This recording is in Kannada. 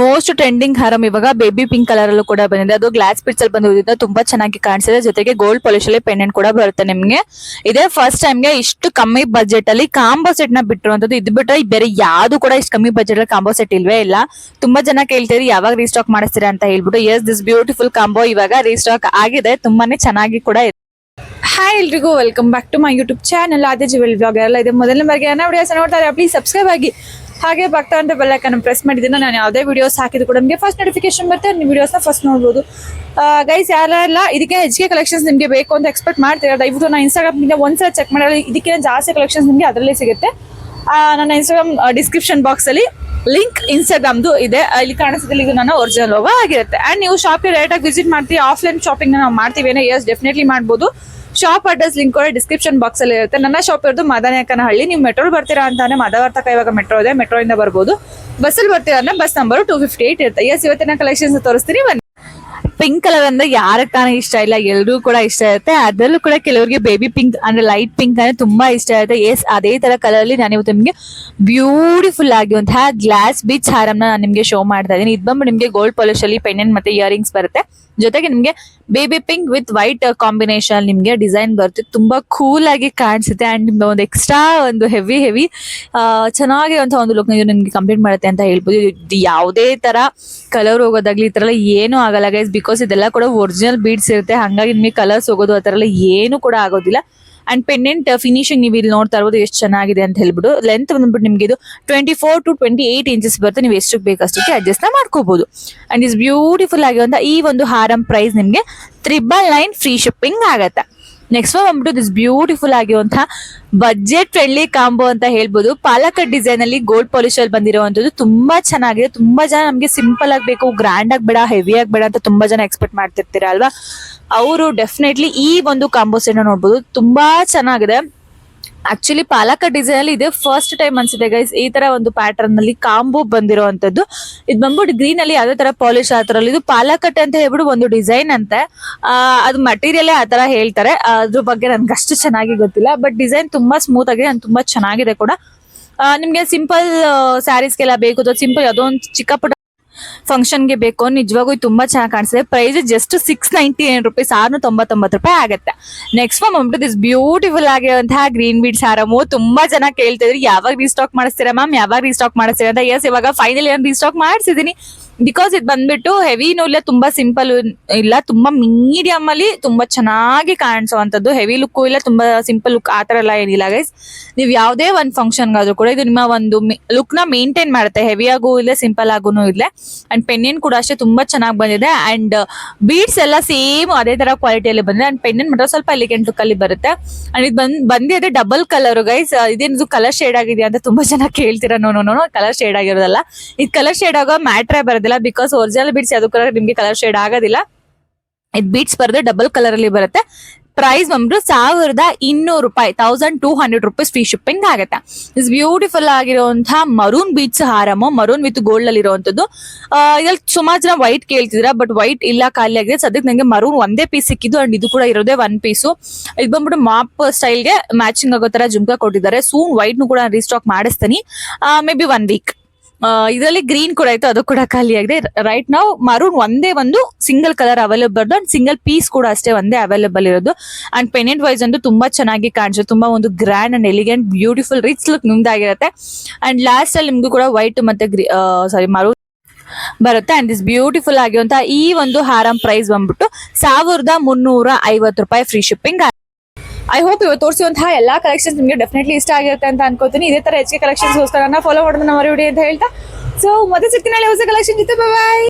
ಮೋಸ್ಟ್ ಟ್ರೆಂಡಿಂಗ್ ಹಾರಂ ಇವಾಗ ಬೇಬಿ ಪಿಂಕ್ ಕಲರ್ ಅಲ್ಲೂ ಕೂಡ ಬಂದಿದೆ. ಅದು ಗ್ಲಾಸ್ ಪಿಟ್ಸ್ ಅಲ್ಲಿ ಬಂದಿರೋದ್ರಿಂದ ತುಂಬಾ ಚೆನ್ನಾಗಿ ಕಾಣಿಸಿದೆ. ಜೊತೆಗೆ ಗೋಲ್ಡ್ ಪಾಲಿಶ್ ಅಲ್ಲಿ ಪೆಂಡೆಂಟ್ ಕೂಡ ಬರುತ್ತೆ ನಿಮ್ಗೆ. ಇದೇ ಫಸ್ಟ್ ಟೈಮ್ಗೆ ಇಷ್ಟು ಕಮ್ಮಿ ಬಜೆಟ್ ಅಲ್ಲಿ ಕಾಂಬೋ ಸೆಟ್ನ ಬಿಟ್ಟಿರುವಂತದ್ದು ಇದು ಬಿಟ್ರೆ ಬೇರೆ ಯಾವ್ದು ಕೂಡ ಇಷ್ಟು ಕಮ್ಮಿ ಬಜೆಟ್ ಅಲ್ಲಿ ಕಾಂಬೋ ಸೆಟ್ ಇಲ್ವೇ ಇಲ್ಲ. ತುಂಬಾ ಜನ ಕೇಳ್ತೀರಿ ಯಾವಾಗ ರೀಸ್ಟಾಕ್ ಮಾಡಿಸ್ತೀರಾ? ಅಂತ ಹೇಳ್ಬಿಟ್ಟು ಎಸ್ ದಿಸ್ ಬ್ಯೂಟಿಫುಲ್ ಕಾಂಬೋ ಇವಾಗ ರೀಸ್ಟಾಕ್ ಆಗಿದೆ. ತುಂಬಾನೇ ಚೆನ್ನಾಗಿ ಕೂಡ ಇದೆ. ಹಾಯ್ ಎಲ್ರಿಗೂ welcome back to my YouTube channel Aadi jewel blog ಎಲ್ಲ ಇದೆ ಮೊದಲನೇ ಬಾರಿಗೆ ಅನ್ನ ನೋಡ್ತಾರೆ ಪ್ಲೀಸ್ ಸಬ್ಸ್ಕ್ರೈಬ್ ಆಗಿ. ಹಾಗೆ ಬರ್ತಾ ಅಂತ ಬೆಲ್ಲೈಕನ್ ಪ್ರೆಸ್ ಮಾಡಿದ್ದೀನಿ ನಾನು ಯಾವುದೇ ವಿಡಿಯೋಸ್ ಹಾಕಿದ್ರು ಕೂಡ ನಿಮಗೆ ಫಸ್ಟ್ ನೋಟಿಫಿಕೇಶನ್ ಬರುತ್ತೆ ನಿಮ್ಮ ವಿಡಿಯೋಸ್ನ ಫಸ್ಟ್ ನೋಡ್ಬೋದು. ಗೈಸ್ ಯಾರೆಲ್ಲ ಇದಕ್ಕೆ ಹೆಚ್ಚಿಗೆ ಕಲೆಕ್ಷನ್ಸ್ ನಿಮಗೆ ಬೇಕು ಅಂತ ಎಕ್ಸ್ಪೆಕ್ಟ್ ಮಾಡ್ತೀರಾ, ದಯವಿಟ್ಟು ನಾನು ಇನ್ಸ್ಟಾಗ್ರಾಮ್ನಿಂದ ಒಂದ್ಸಲ ಚೆಕ್ ಮಾಡಿ ಇದಕ್ಕಿಂತ ಜಾಸ್ತಿ ಕಲೆಕ್ಷನ್ಸ್ ನಿಮಗೆ ಅದರಲ್ಲೇ ಸಿಗುತ್ತೆ. ನನ್ನ ಇನ್ಸ್ಟಾಗ್ರಾಮ್ ಡಿಸ್ಕ್ರಿಪ್ಷನ್ ಬಾಕ್ಸಲ್ಲಿ ಲಿಂಕ್ ಇನ್ಸ್ಟಾಗ್ರಾಮ್ದು ಇದೆ. ಇಲ್ಲಿ ಕಾಣಿಸಿದಲ್ಲಿ ಇದು ನನ್ನ ಒರಿಜಿನಲ್ ಲೋಗೋ ಆಗಿರುತ್ತೆ. ಆ್ಯಂಡ್ ನೀವು ಶಾಪ್ಗೆ ಡೈರೆಕ್ಟಾಗಿ ವಿಸಿಟ್ ಮಾಡ್ತೀವಿ ಆಫ್ಲೈನ್ ಶಾಪಿಂಗ್ನ ನಾವು ಮಾಡ್ತೀವಿ ಎಸ್ ಡೆಫಿನೆಟ್ಲಿ ಮಾಡ್ಬೋದು. ಶಾಪ್ ಅಡ್ರೆಸ್ ಲಿಂಕ್ ಕೂಡ ಡಿಸ್ಕ್ರಿಪ್ಷನ್ ಬಾಕ್ಸ್ ಅಲ್ಲಿ ಇರುತ್ತೆ. ನನ್ನ ಶಾಪ್ ಇರೋದು ಮದನೇಕನಹಳ್ಳಿ. ನೀವು ಮೆಟ್ರೋಲ್ ಬರ್ತೀರಾ ಅಂತಾನೆ ಮದವರ್ತಕ ಇವಾಗ ಮೆಟ್ರೋ ಇದೆ. ಮೆಟ್ರೋ ಇಂದ ಬರ್ಬೋದು. ಬಸ್ಸಲ್ಲಿ ಬರ್ತೀರಾ ಅಂದ್ರೆ bus number two fifty eight ಇರುತ್ತೆ. ಎಸ್ ಇವತ್ತಿನ ಕಲೆಕ್ಷನ್ಸ್ ತೋರಿಸ್ತೀನಿ. ಬನ್ನಿ. ಪಿಂಕ್ ಕಲರ್ ಅಂದ್ರೆ ಯಾರಕ್ಕೆ ತಾನೇ ಇಷ್ಟ ಇಲ್ಲ. ಎಲ್ರಿಗೂ ಕೂಡ ಇಷ್ಟ ಇರುತ್ತೆ. ಅದರಲ್ಲೂ ಕೂಡ ಕೆಲವರಿಗೆ ಬೇಬಿ ಪಿಂಕ್ ಅಂದ್ರೆ ಲೈಟ್ ಪಿಂಕ್ ಅಂದ್ರೆ ತುಂಬಾ ಇಷ್ಟ ಇರುತ್ತೆ. ಎಸ್ ಅದೇ ತರ ಕಲರ್ ಅಲ್ಲಿ ನಾನು ಇವತ್ತು ನಿಮಗೆ ಬ್ಯೂಟಿಫುಲ್ ಆಗಿರುವಂತಹ ಗ್ಲಾಸ್ ಬೀಚ್ ಹಾರಮ್ನ ನಾನು ನಿಮಗೆ ಶೋ ಮಾಡ್ತಾ ಇದ್ದೀನಿ. ಇದು ಬಂದು ನಿಮಗೆ ಗೋಲ್ಡ್ ಪಾಲಿಶ್ ಅಲ್ಲಿ ಪೆಂಡೆಂಟ್ ಮತ್ತೆ ಇಯರಿಂಗ್ಸ್ ಬರುತ್ತೆ. ಜೊತೆಗೆ ನಿಮಗೆ baby pink with white combination ನಿಮ್ಗೆ ಡಿಸೈನ್ ಬರುತ್ತೆ ತುಂಬಾ ಕೂಲ್ ಆಗಿ ಕಾಣಿಸುತ್ತೆ ಅಂಡ್ ನಿಮ್ಗೆ ಒಂದು ಎಕ್ಸ್ಟ್ರಾ ಒಂದು ಹೆವಿ ಹೆವಿ ಚೆನ್ನಾಗಿರುವಂತಹ ಒಂದು ಲುಕ್ ನಿಮ್ಗೆ ಕಂಪ್ಲೀಟ್ ಮಾಡುತ್ತೆ ಅಂತ ಹೇಳ್ಬೋದು. ಇದು ಯಾವುದೇ ತರ ಕಲರ್ ಹೋಗೋದಾಗ್ಲಿ ಈ ತರ ಎಲ್ಲ ಏನು ಆಗಲ್ಲ ಗೈಸ್ ಬಿಕಾಸ್ ಇದೆಲ್ಲ ಕೂಡ ಒರಿಜಿನಲ್ ಬೀಡ್ಸ್ ಇರುತ್ತೆ. ಹಾಗಾಗಿ ನಿಮಗೆ ಕಲರ್ಸ್ ಹೋಗೋದು ಆ ತರ ಎಲ್ಲ ಏನು ಕೂಡ ಆಗೋದಿಲ್ಲ. ಅಂಡ್ ಪೆಂಡೆಂಟ್ ಫಿನಿಶಿಂಗ್ ನೀವು ಇಲ್ಲಿ ನೋಡ್ತಾ ಇರ್ಬೋದು ಎಷ್ಟು ಚೆನ್ನಾಗಿದೆ ಅಂತ ಹೇಳ್ಬಿಟ್ಟು ಲೆಂತ್ ಬಂದ್ಬಿಟ್ಟು ನಿಮ್ಗೆ ಇದು twenty four to twenty eight inches ಬರುತ್ತೆ. ನೀವು ಎಷ್ಟು ಬೇಕಷ್ಟಕ್ಕೆ ಅಡ್ಜಸ್ಟ್ ಮಾಡ್ಕೋಬಹುದು ಅಂಡ್ ಇಸ್ ಬ್ಯೂಟಿಫುಲ್ ಆಗಿರುವಂತಹ ಈ ಒಂದು ಹಾರಂ ಪ್ರೈಸ್ ನಿಮ್ಗೆ ತ್ರಿಬಲ್ ನೈನ್ ಫ್ರೀ ಶಿಪ್ಪಿಂಗ್ ಆಗತ್ತೆ. ನೆಕ್ಸ್ಟ್ ಬಂದ್ಬಿಟ್ಟು ದಿಸ್ ಬ್ಯೂಟಿಫುಲ್ ಆಗಿರುವಂತಹ ಬಜೆಟ್ ಫ್ರೆಂಡ್ಲಿ ಕಾಂಬೋ ಅಂತ ಹೇಳ್ಬೋದು. ಪಾಲಕ ಡಿಸೈನ್ ಅಲ್ಲಿ ಗೋಲ್ಡ್ ಪಾಲಿಶ್ ಅಲ್ಲಿ ಬಂದಿರುವಂತದ್ದು ತುಂಬಾ ಚೆನ್ನಾಗಿದೆ. ತುಂಬಾ ಜನ ನಮ್ಗೆ ಸಿಂಪಲ್ ಆಗಬೇಕು ಗ್ರ್ಯಾಂಡ್ ಆಗಿ ಬೇಡ ಹೆವಿ ಆಗಿ ಬೇಡ ಅಂತ ತುಂಬಾ ಜನ ಎಕ್ಸ್ಪೆಕ್ಟ್ ಮಾಡ್ತಿರ್ತೀರ ಅಲ್ವಾ? ಅವರು ಡೆಫಿನೆಟ್ಲಿ ಈ ಒಂದು ಕಾಂಬೋ ಸೆಟ್ ನೋಡ್ಬೋದು. ತುಂಬಾ ಚೆನ್ನಾಗಿದೆ. ಆಕ್ಚುಲಿ ಪಾಲಕ ಡಿಸೈನ್ ಅಲ್ಲಿ ಇದೆ. ಫಸ್ಟ್ ಟೈಮ್ ಅನ್ಸುತ್ತೆ ಗೈಸ್ ಈ ತರ ಒಂದು ಪ್ಯಾಟರ್ನ್ ಅಲ್ಲಿ ಕಾಂಬೋ ಬಂದಿರುವಂತದ್ದು ಇದು ಬಂದ್ಬಿಟ್ಟು ಗ್ರೀನ್ ಅಲ್ಲಿ ಯಾವ್ದೇ ತರ ಪಾಲಿಶ್ ಆ ತರ ಇದು ಪಾಲಕಟ್ ಅಂತ ಹೇಳ್ಬಿಟ್ಟು ಒಂದು ಡಿಸೈನ್ ಅಂತೆ. ಅದು ಮಟೀರಿಯಲ್ ಆ ತರ ಹೇಳ್ತಾರೆ. ಅದ್ರ ಬಗ್ಗೆ ನನ್ಗೆ ಅಷ್ಟು ಚೆನ್ನಾಗಿ ಗೊತ್ತಿಲ್ಲ. ಬಟ್ ಡಿಸೈನ್ ತುಂಬಾ ಸ್ಮೂತ್ ಆಗಿದೆ. ತುಂಬಾ ಚೆನ್ನಾಗಿದೆ ಕೂಡ. ನಿಮ್ಗೆ ಸಿಂಪಲ್ ಸ್ಯಾರೀಸ್ಗೆಲ್ಲ ಬೇಕು. ಅಥವಾ ಸಿಂಪಲ್ ಯಾವುದೋ ಒಂದು ಚಿಕ್ಕ ಪುಟ್ಟ ಫಂಕ್ಷನ್ಗೆ ಬೇಕು ನಿಜವಾಗೂ ತುಂಬಾ ಚೆನ್ನಾಗಿ ಕಾಣಿಸಿದೆ price just six ninety nine rupees ಆರ್ನೂರ ತೊಂಬತ್ತೊಂಬತ್ತು ರೂಪಾಯಿ ಆಗುತ್ತೆ. ನೆಕ್ಸ್ಟ್ ಮ್ಯಾಮ್ ಬಂದ್ಬಿಟ್ಟು ದಿಸ್ ಬ್ಯೂಟಿಫುಲ್ ಆಗಿರುವಂತಹ ಗ್ರೀನ್ ಬೀಡ್ಸ್ ಆರಾಮು ತುಂಬಾ ಜನ ಕೇಳ್ತಿದ್ರಿ ಯಾವಾಗ ರೀಸ್ಟಾಕ್ ಮಾಡಿಸ್ತೀರಾ ಮ್ಯಾಮ್ ಯಾವಾಗ ರೀಸ್ಟಾಕ್ ಮಾಡಿಸ್ತೀರಾ? ಅಂತ. ಎಸ್ ಇವಾಗ ಫೈನಲ್ ಏನು ರೀಸ್ಟಾಕ್ ಮಾಡಿಸಿದೀನಿ. ಬಿಕಾಸ್ ಇದು ಬಂದ್ಬಿಟ್ಟು ಹೆವಿನೂ ಇಲ್ಲ ತುಂಬಾ ಸಿಂಪಲ್ ಇಲ್ಲ, ತುಂಬಾ ಮೀಡಿಯಂ ಅಲ್ಲಿ ತುಂಬಾ ಚೆನ್ನಾಗಿ ಕಾಣಿಸುವಂತದ್ದು ಹೆವಿ ಲುಕ್ಕು ಇಲ್ಲ, ತುಂಬಾ ಸಿಂಪಲ್ ಲುಕ್ ಆ ತರ ಎಲ್ಲ ಏನಿಲ್ಲ ಗೈಸ್ ನೀವು ಯಾವುದೇ ಒಂದು ಫಂಕ್ಷನ್ ಆದ್ರೂ ಕೂಡ ಇದು ನಿಮ್ಮ ಒಂದು ಲುಕ್ನ ಮೇಂಟೈನ್ ಮಾಡುತ್ತೆ. ಹೆವಿ ಆಗು ಇಲ್ಲ ಸಿಂಪಲ್ ಆಗೂ ಇಲ್ಲ. ಅಂಡ್ ಪೆನ್ನಿನ್ ಕೂಡ ಅಷ್ಟೇ ತುಂಬಾ ಚೆನ್ನಾಗಿ ಬಂದಿದೆ. ಅಂಡ್ ಬೀಡ್ಸ್ ಎಲ್ಲ ಸೇಮ್ ಅದೇ ತರ ಕ್ವಾಲಿಟಿಯಲ್ಲಿ ಬಂದಿದೆ. ಅಂಡ್ ಪೆನ್ನಿನ್ ಮಾತ್ರ ಸ್ವಲ್ಪ ಎಲಿಗೆಂಟ್ ಲುಕ್ ಅಲ್ಲಿ ಬರುತ್ತೆ. ಅಂಡ್ ಇದು ಬಂದ್, ಬಂದಿದೆ ಡಬಲ್ ಕಲರ್ ಗೈಸ್ ಇದೇನಿದು ಕಲರ್ ಶೇಡ್ ಆಗಿದೆ ಅಂತ ತುಂಬಾ ಜನ ಕೇಳ್ತೀರಾ? ನೋ ನೋ ಕಲರ್ ಶೇಡ್ ಆಗಿರೋದಲ್ಲ. ಇದು ಕಲರ್ ಶೇಡ್ ಆಗೋ ಮ್ಯಾಟ್ರೇ ಬರೋದಿಲ್ಲ. ಬಿಕಾಸ್ ಒರಿಜಿನಲ್ ಬೀಡ್ಸ್ ಯಾವ್ದು ಕಲರ್ ನಿಮ್ಗೆ ಕಲರ್ ಶೇಡ್ ಆಗೋದಿಲ್ಲ. ಇದು ಬೀಟ್ಸ್ ಬರೋದು ಡಬಲ್ ಕಲರ್ ಅಲ್ಲಿ ಬರುತ್ತೆ. ಪ್ರೈಸ್ ಬಂದ್ಬಿಟ್ಟು ಸಾವಿರದ ಇನ್ನೂರು ರೂಪಾಯಿ thousand two hundred rupees free shipping ಆಗುತ್ತೆ. ಇಸ್ ಬ್ಯೂಟಿಫುಲ್ ಆಗಿರುವಂತಹ ಮರೂನ್ ಬೀಚ್ ಹಾರಮು ಮರೂನ್ ವಿತ್ ಗೋಲ್ಡ್ ಅಲ್ಲಿ ಇರುವಂತದ್ದು ಇದ್ರಲ್ಲಿ ಸುಮಾರು ಜನ ವೈಟ್ ಕೇಳ್ತಿದ್ರ ಬಟ್ ವೈಟ್ ಇಲ್ಲ, ಖಾಲಿ ಆಗಿದೆ. ಸದ್ಯಕ್ಕೆ ನಂಗೆ ಮರೂನ್ ಒಂದೇ ಪೀಸ್ ಸಿಕ್ಕಿದ್ದು ಅಂಡ್ ಇದು ಕೂಡ ಇರೋದೇ ಒನ್ ಪೀಸು ಇದು ಬಂದ್ಬಿಟ್ಟು ಮಾಪ್ ಸ್ಟೈಲ್ಗೆ ಮ್ಯಾಚಿಂಗ್ ಆಗೋ ತರ ಜುಮ್ಕಾ ಕೊಟ್ಟಿದ್ದಾರೆ. ಸೂನ್ ವೈಟ್ ನು ಕೂಡ ರೀಸ್ಟಾಕ್ ಮಾಡಿಸ್ತೀನಿ. ಮೇ ಬಿ ಒನ್ ವೀಕ್ ಇದರಲ್ಲಿ ಗ್ರೀನ್ ಕೂಡ ಇತ್ತು, ಅದು ಕೂಡ ಖಾಲಿ ಆಗಿದೆ. ರೈಟ್ ನಾವು ಮರೂನ್ ಒಂದೇ ಒಂದು single colour available and single piece ಕೂಡ ಅಷ್ಟೇ ಒಂದೇ ಅವೈಲೇಬಲ್ ಇರೋದು. ಅಂಡ್ ಪೆನೆಂಟ್ ವೈಸ್ ಅಂತೂ ತುಂಬಾ ಚೆನ್ನಾಗಿ ಕಾಣಿಸುತ್ತೆ ತುಂಬಾ ಒಂದು grand and elegant beautiful rich look ನಿಮ್ದಾಗಿರುತ್ತೆ. And last ಅಲ್ಲಿ ನಿಮ್ಗೂ ಕೂಡ ವೈಟ್ ಮತ್ತೆ ಸಾರಿ ಮರೂನ್ ಬರುತ್ತೆ. ಅಂಡ್ ದಿಸ್ ಬ್ಯೂಟಿಫುಲ್ ಆಗಿರುವಂತಹ ಈ ಒಂದು ಹಾರಂ ಪ್ರೈಸ್ ಬಂದ್ಬಿಟ್ಟು ಸಾವಿರದ ಮುನ್ನೂರ ಐವತ್ತು ರೂಪಾಯಿ ಫ್ರೀ ಶಿಪ್ಪಿಂಗ್ ಐ ಹೋಪ್ ಇವತ್ತು ತೋರಿಸುವಂತಹ ಎಲ್ಲ ಕಲೆಕ್ಷನ್ಸ್ ನಿಮಗೆ ಡೆಫಿನೆಟ್ಲಿ ಇಷ್ಟ ಆಗಿರುತ್ತೆ ಅಂತ ಅನ್ಕೋತೀನಿ. ಇದೇ ತರ ಹೆಚ್ಚಿಗೆ ಕಲೆಕ್ಷನ್ಸ್ಗೋಸ್ಕರ ಫಾಲೋ ಮಾಡೋದು ನಮ್ಮ ವಿಡಿಯೋ ಅಂತ ಹೇಳ್ತಾ. ಸೊ ಮತ್ತೆ ಸಿಗ್ತೀನಿ ಹೊಸ ಕಲೆಕ್ಷನ್ ಇತ್ತು ಬಾಯ್